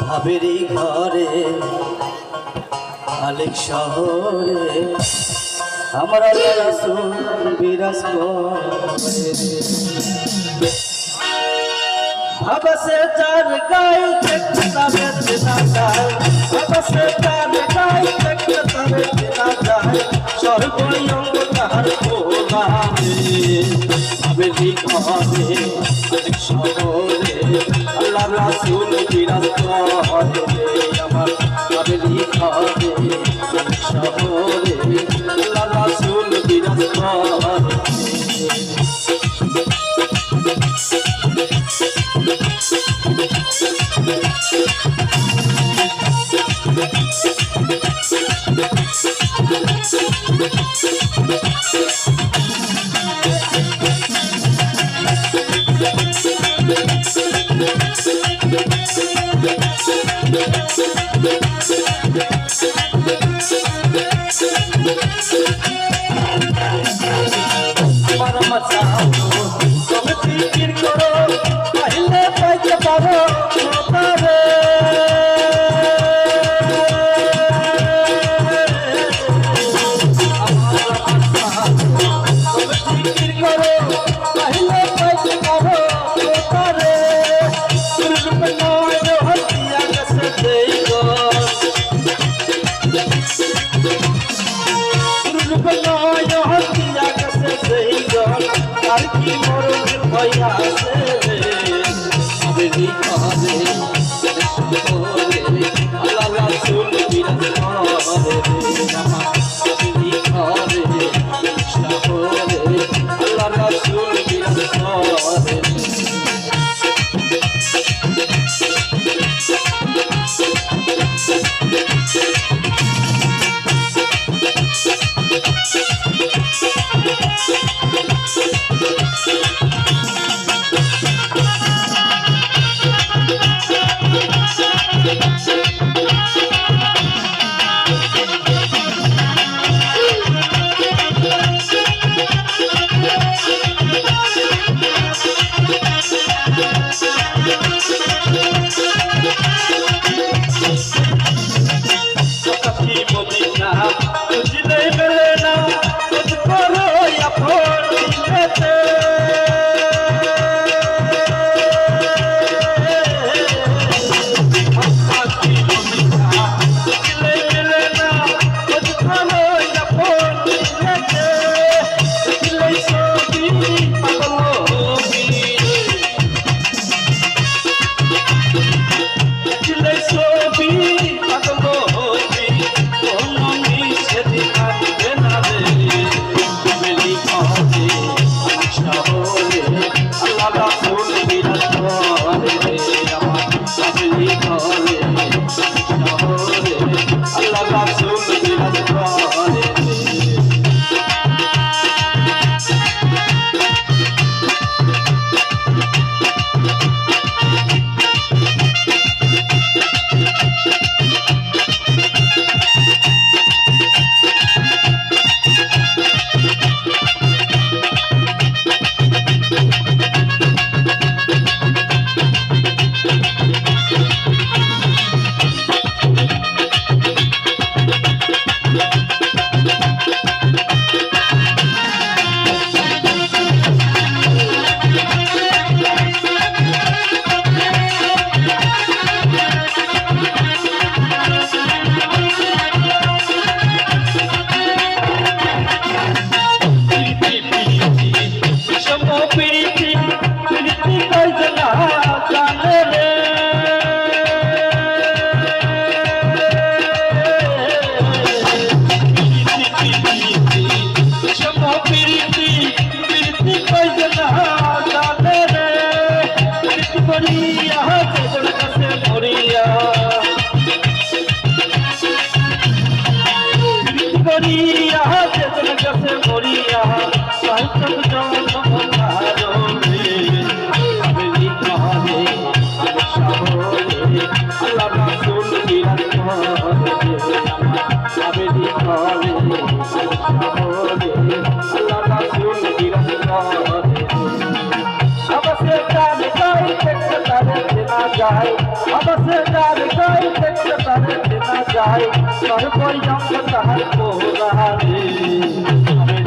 ভাবেরই ঘরে আলেক শহরে আমার রাসুল বিরাজ ভাবসে চার গায়ে দেখতে তবে চেনা যায়। ভাবসে চার গায়ে দেখতে তবে চেনা যায়। তাহার ভোলা হবে। ঘরে রাসুল বিরাজ করে আমার আবেলি খাবে শহরে রাসুল বিরাজ Thank you. Para matar. করিয়া চেতন গেছে মরিয়া সাহিত্য যায়। অবশ্য যার জয় দেখতে তার চেনা যায়। সর্বজঙ্গ তাহার পোহারে